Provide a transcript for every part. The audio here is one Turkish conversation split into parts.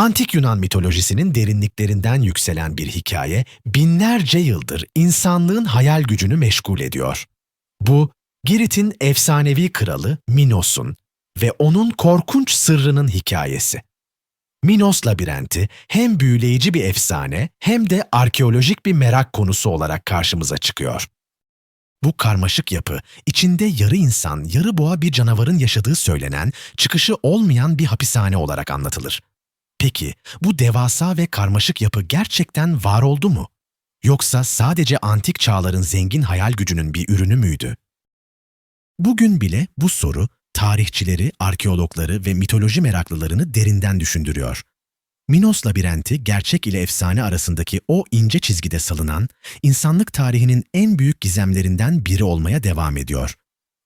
Antik Yunan mitolojisinin derinliklerinden yükselen bir hikaye binlerce yıldır insanlığın hayal gücünü meşgul ediyor. Bu, Girit'in efsanevi kralı Minos'un ve onun korkunç sırrının hikayesi. Minos labirenti hem büyüleyici bir efsane hem de arkeolojik bir merak konusu olarak karşımıza çıkıyor. Bu karmaşık yapı, içinde yarı insan, yarı boğa bir canavarın yaşadığı söylenen, çıkışı olmayan bir hapishane olarak anlatılır. Peki, bu devasa ve karmaşık yapı gerçekten var oldu mu? Yoksa sadece antik çağların zengin hayal gücünün bir ürünü müydü? Bugün bile bu soru, tarihçileri, arkeologları ve mitoloji meraklılarını derinden düşündürüyor. Minos labirenti gerçek ile efsane arasındaki o ince çizgide salınan, insanlık tarihinin en büyük gizemlerinden biri olmaya devam ediyor.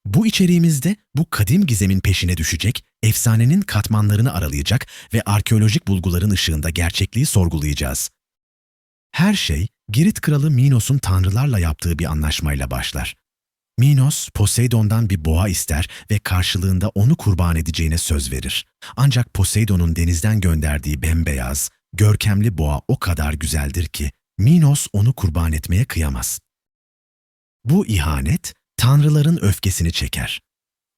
Bu içeriğimizde bu kadim gizemin peşine düşecek, efsanenin katmanlarını aralayacak ve arkeolojik bulguların ışığında gerçekliği sorgulayacağız. Her şey, Girit kralı Minos'un tanrılarla yaptığı bir anlaşmayla başlar. Minos, Poseidon'dan bir boğa ister ve karşılığında onu kurban edeceğine söz verir. Ancak Poseidon'un denizden gönderdiği bembeyaz, görkemli boğa o kadar güzeldir ki Minos onu kurban etmeye kıyamaz. Bu ihanet, tanrıların öfkesini çeker.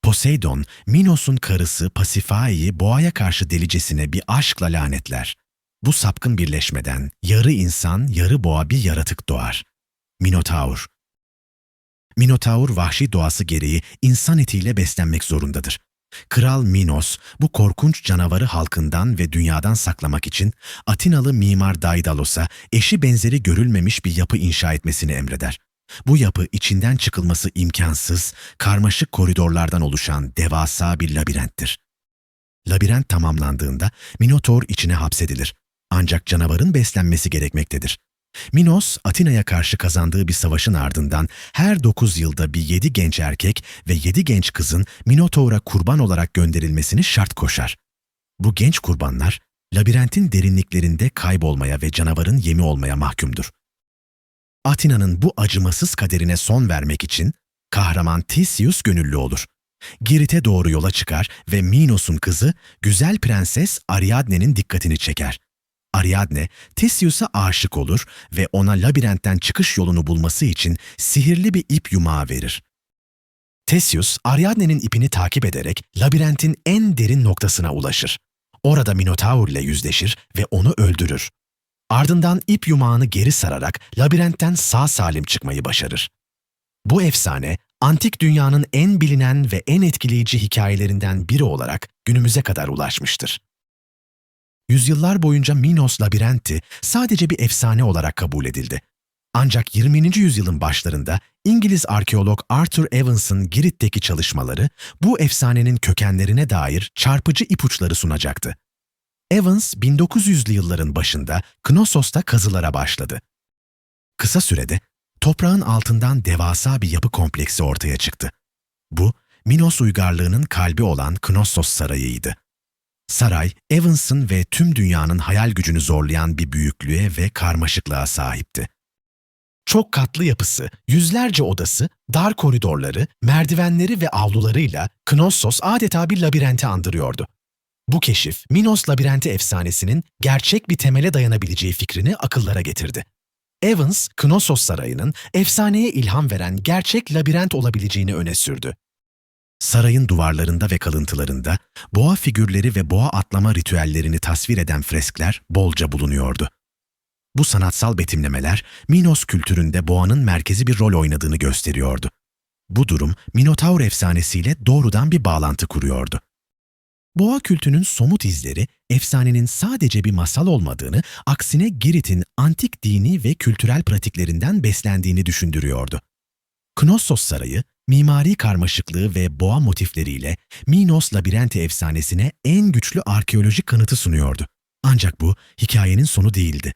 Poseidon, Minos'un karısı Pasiphae'yi boğaya karşı delicesine bir aşkla lanetler. Bu sapkın birleşmeden yarı insan, yarı boğa bir yaratık doğar. Minotaur, Minotaur vahşi doğası gereği insan etiyle beslenmek zorundadır. Kral Minos bu korkunç canavarı halkından ve dünyadan saklamak için Atinalı mimar Daidalos'a eşi benzeri görülmemiş bir yapı inşa etmesini emreder. Bu yapı içinden çıkılması imkansız, karmaşık koridorlardan oluşan devasa bir labirenttir. Labirent tamamlandığında Minotaur içine hapsedilir. Ancak canavarın beslenmesi gerekmektedir. Minos, Atina'ya karşı kazandığı bir savaşın ardından her 9 yılda bir 7 genç erkek ve 7 genç kızın Minotaur'a kurban olarak gönderilmesini şart koşar. Bu genç kurbanlar, labirentin derinliklerinde kaybolmaya ve canavarın yemi olmaya mahkumdur. Atina'nın bu acımasız kaderine son vermek için kahraman Theseus gönüllü olur. Girit'e doğru yola çıkar ve Minos'un kızı güzel prenses Ariadne'nin dikkatini çeker. Ariadne, Theseus'a aşık olur ve ona labirentten çıkış yolunu bulması için sihirli bir ip yumağı verir. Theseus, Ariadne'nin ipini takip ederek labirentin en derin noktasına ulaşır. Orada Minotaur ile yüzleşir ve onu öldürür. Ardından ip yumağını geri sararak labirentten sağ salim çıkmayı başarır. Bu efsane, antik dünyanın en bilinen ve en etkileyici hikayelerinden biri olarak günümüze kadar ulaşmıştır. Yüzyıllar boyunca Minos labirenti sadece bir efsane olarak kabul edildi. Ancak 20. yüzyılın başlarında İngiliz arkeolog Arthur Evans'ın Girit'teki çalışmaları bu efsanenin kökenlerine dair çarpıcı ipuçları sunacaktı. Evans 1900'lü yılların başında Knosos'ta kazılara başladı. Kısa sürede toprağın altından devasa bir yapı kompleksi ortaya çıktı. Bu, Minos uygarlığının kalbi olan Knossos Sarayı'ydı. Saray, Evans'ın ve tüm dünyanın hayal gücünü zorlayan bir büyüklüğe ve karmaşıklığa sahipti. Çok katlı yapısı, yüzlerce odası, dar koridorları, merdivenleri ve avlularıyla Knossos adeta bir labirenti andırıyordu. Bu keşif, Minos labirenti efsanesinin gerçek bir temele dayanabileceği fikrini akıllara getirdi. Evans, Knossos Sarayı'nın efsaneye ilham veren gerçek labirent olabileceğini öne sürdü. Sarayın duvarlarında ve kalıntılarında boğa figürleri ve boğa atlama ritüellerini tasvir eden freskler bolca bulunuyordu. Bu sanatsal betimlemeler Minos kültüründe boğanın merkezi bir rol oynadığını gösteriyordu. Bu durum Minotaur efsanesiyle doğrudan bir bağlantı kuruyordu. Boğa kültünün somut izleri efsanenin sadece bir masal olmadığını, aksine Girit'in antik dini ve kültürel pratiklerinden beslendiğini düşündürüyordu. Knossos Sarayı, mimari karmaşıklığı ve boğa motifleriyle Minos labirenti efsanesine en güçlü arkeolojik kanıtı sunuyordu. Ancak bu hikayenin sonu değildi.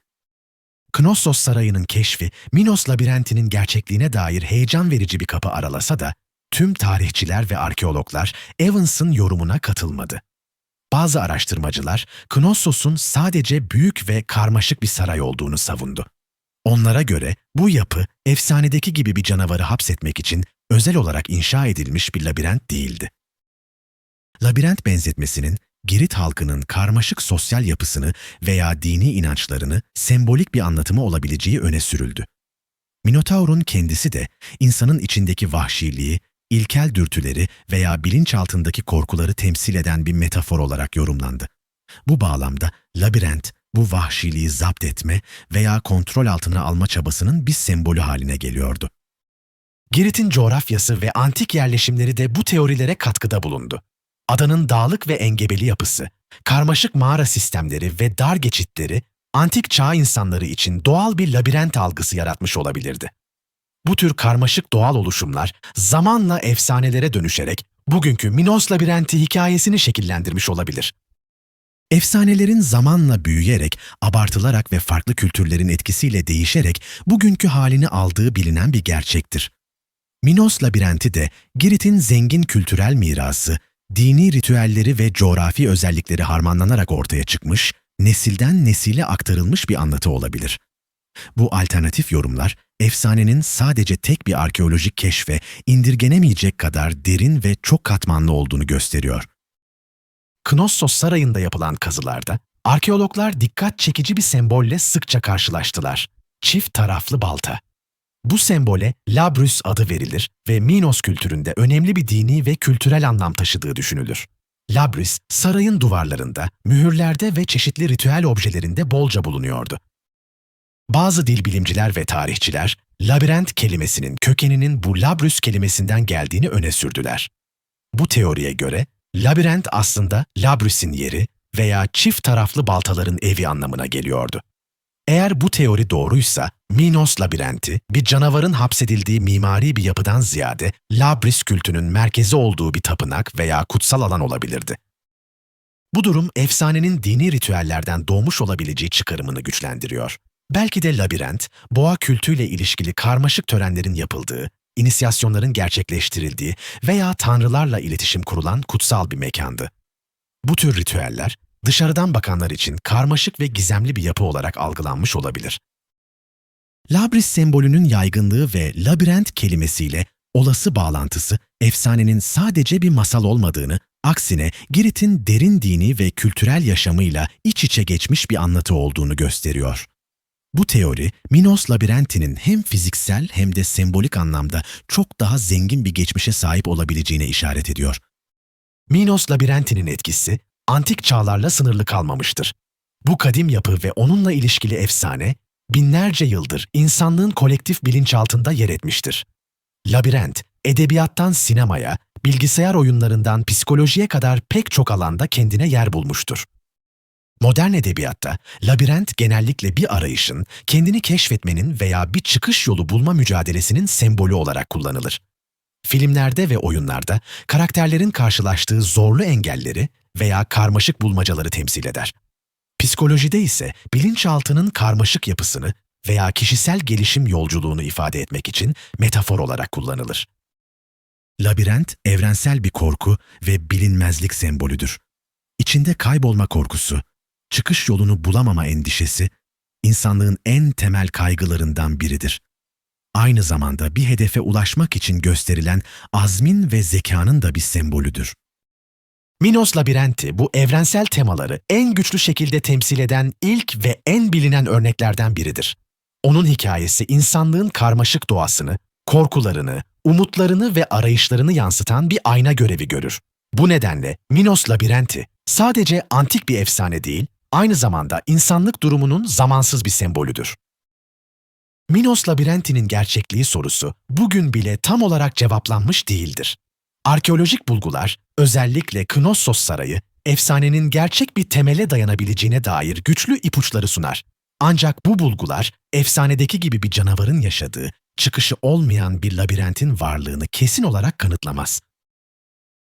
Knossos Sarayı'nın keşfi Minos labirentinin gerçekliğine dair heyecan verici bir kapı aralasa da tüm tarihçiler ve arkeologlar Evans'ın yorumuna katılmadı. Bazı araştırmacılar Knossos'un sadece büyük ve karmaşık bir saray olduğunu savundu. Onlara göre bu yapı efsanedeki gibi bir canavarı hapsetmek için özel olarak inşa edilmiş bir labirent değildi. Labirent benzetmesinin Girit halkının karmaşık sosyal yapısını veya dini inançlarını sembolik bir anlatımı olabileceği öne sürüldü. Minotaur'un kendisi de insanın içindeki vahşiliği, ilkel dürtüleri veya bilinçaltındaki korkuları temsil eden bir metafor olarak yorumlandı. Bu bağlamda labirent, bu vahşiliği zapt etme veya kontrol altına alma çabasının bir sembolü haline geliyordu. Girit'in coğrafyası ve antik yerleşimleri de bu teorilere katkıda bulundu. Adanın dağlık ve engebeli yapısı, karmaşık mağara sistemleri ve dar geçitleri antik çağ insanları için doğal bir labirent algısı yaratmış olabilirdi. Bu tür karmaşık doğal oluşumlar zamanla efsanelere dönüşerek bugünkü Minos labirenti hikayesini şekillendirmiş olabilir. Efsanelerin zamanla büyüyerek, abartılarak ve farklı kültürlerin etkisiyle değişerek bugünkü halini aldığı bilinen bir gerçektir. Minos labirenti de Girit'in zengin kültürel mirası, dini ritüelleri ve coğrafi özellikleri harmanlanarak ortaya çıkmış, nesilden nesile aktarılmış bir anlatı olabilir. Bu alternatif yorumlar, efsanenin sadece tek bir arkeolojik keşfe indirgenemeyecek kadar derin ve çok katmanlı olduğunu gösteriyor. Knossos Sarayı'nda yapılan kazılarda, arkeologlar dikkat çekici bir sembolle sıkça karşılaştılar. Çift taraflı balta. Bu sembole Labrus adı verilir ve Minos kültüründe önemli bir dini ve kültürel anlam taşıdığı düşünülür. Labris, sarayın duvarlarında, mühürlerde ve çeşitli ritüel objelerinde bolca bulunuyordu. Bazı dil bilimciler ve tarihçiler, labirent kelimesinin kökeninin bu labrus kelimesinden geldiğini öne sürdüler. Bu teoriye göre, labirent aslında labrus'in yeri veya çift taraflı baltaların evi anlamına geliyordu. Eğer bu teori doğruysa, Minos labirenti, bir canavarın hapsedildiği mimari bir yapıdan ziyade Labris kültünün merkezi olduğu bir tapınak veya kutsal alan olabilirdi. Bu durum efsanenin dini ritüellerden doğmuş olabileceği çıkarımını güçlendiriyor. Belki de labirent, boğa kültüyle ilişkili karmaşık törenlerin yapıldığı, inisiyasyonların gerçekleştirildiği veya tanrılarla iletişim kurulan kutsal bir mekandı. Bu tür ritüeller, dışarıdan bakanlar için karmaşık ve gizemli bir yapı olarak algılanmış olabilir. Labris sembolünün yaygınlığı ve labirent kelimesiyle olası bağlantısı efsanenin sadece bir masal olmadığını, aksine Girit'in derin dini ve kültürel yaşamıyla iç içe geçmiş bir anlatı olduğunu gösteriyor. Bu teori, Minos labirentinin hem fiziksel hem de sembolik anlamda çok daha zengin bir geçmişe sahip olabileceğine işaret ediyor. Minos labirentinin etkisi, antik çağlarla sınırlı kalmamıştır. Bu kadim yapı ve onunla ilişkili efsane, binlerce yıldır insanlığın kolektif bilinçaltında yer etmiştir. Labirent, edebiyattan sinemaya, bilgisayar oyunlarından psikolojiye kadar pek çok alanda kendine yer bulmuştur. Modern edebiyatta labirent genellikle bir arayışın, kendini keşfetmenin veya bir çıkış yolu bulma mücadelesinin sembolü olarak kullanılır. Filmlerde ve oyunlarda karakterlerin karşılaştığı zorlu engelleri veya karmaşık bulmacaları temsil eder. Psikolojide ise bilinçaltının karmaşık yapısını veya kişisel gelişim yolculuğunu ifade etmek için metafor olarak kullanılır. Labirent, evrensel bir korku ve bilinmezlik sembolüdür. İçinde kaybolma korkusu, çıkış yolunu bulamama endişesi, insanlığın en temel kaygılarından biridir. Aynı zamanda bir hedefe ulaşmak için gösterilen azmin ve zekanın da bir sembolüdür. Minos labirenti bu evrensel temaları en güçlü şekilde temsil eden ilk ve en bilinen örneklerden biridir. Onun hikayesi insanlığın karmaşık doğasını, korkularını, umutlarını ve arayışlarını yansıtan bir ayna görevi görür. Bu nedenle Minos labirenti sadece antik bir efsane değil, aynı zamanda insanlık durumunun zamansız bir sembolüdür. Minos labirentinin gerçekliği sorusu bugün bile tam olarak cevaplanmış değildir. Arkeolojik bulgular, özellikle Knossos Sarayı, efsanenin gerçek bir temele dayanabileceğine dair güçlü ipuçları sunar. Ancak bu bulgular, efsanedeki gibi bir canavarın yaşadığı, çıkışı olmayan bir labirentin varlığını kesin olarak kanıtlamaz.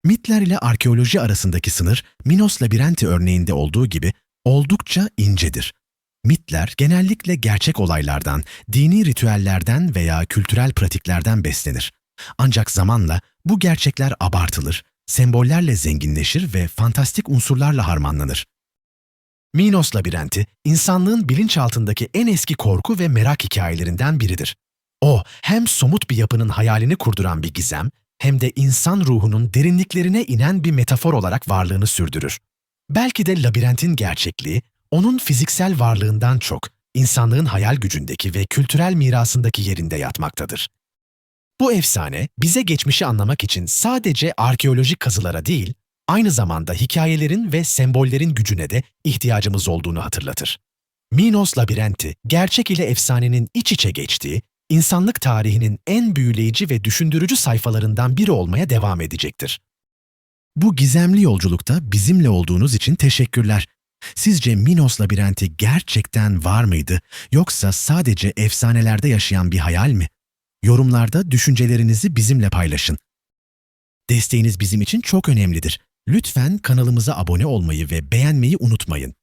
Mitler ile arkeoloji arasındaki sınır, Minos labirenti örneğinde olduğu gibi oldukça incedir. Mitler genellikle gerçek olaylardan, dini ritüellerden veya kültürel pratiklerden beslenir. Ancak zamanla bu gerçekler abartılır, sembollerle zenginleşir ve fantastik unsurlarla harmanlanır. Minos labirenti, insanlığın bilinçaltındaki en eski korku ve merak hikayelerinden biridir. O, hem somut bir yapının hayalini kurduran bir gizem, hem de insan ruhunun derinliklerine inen bir metafor olarak varlığını sürdürür. Belki de labirentin gerçekliği, onun fiziksel varlığından çok, insanlığın hayal gücündeki ve kültürel mirasındaki yerinde yatmaktadır. Bu efsane, bize geçmişi anlamak için sadece arkeolojik kazılara değil, aynı zamanda hikayelerin ve sembollerin gücüne de ihtiyacımız olduğunu hatırlatır. Minos labirenti, gerçek ile efsanenin iç içe geçtiği, insanlık tarihinin en büyüleyici ve düşündürücü sayfalarından biri olmaya devam edecektir. Bu gizemli yolculukta bizimle olduğunuz için teşekkürler. Sizce Minos labirenti gerçekten var mıydı yoksa sadece efsanelerde yaşayan bir hayal mi? Yorumlarda düşüncelerinizi bizimle paylaşın. Desteğiniz bizim için çok önemlidir. Lütfen kanalımıza abone olmayı ve beğenmeyi unutmayın.